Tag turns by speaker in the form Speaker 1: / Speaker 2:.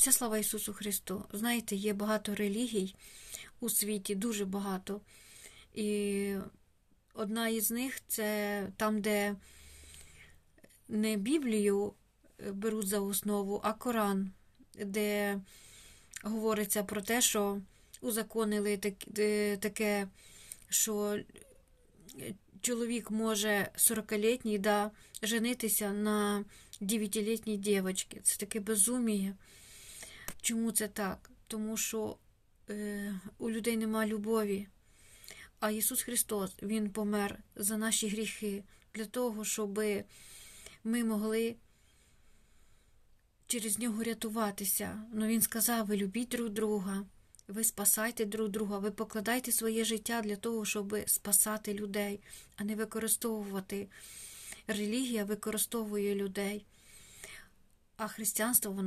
Speaker 1: Вся слава Ісусу Христу. Знаєте, є багато релігій у світі, дуже багато. І одна із них це там, де не Біблію е, беруть за основу, а Коран, де говориться про те, що узаконили е, таке, що чоловік може 40-літній да, женитися на 9-літній дівчинці. Це таке безуміє. Чому це так? Тому що е, у людей нема любові. А Ісус Христос, Він помер за наші гріхи, для того, щоб ми могли через нього рятуватися. Ну Він сказав: ви любіть друг друга, ви спасайте друг друга, ви покладайте своє життя для того, щоб спасати людей, а не використовувати. Релігія використовує людей, а християнство воно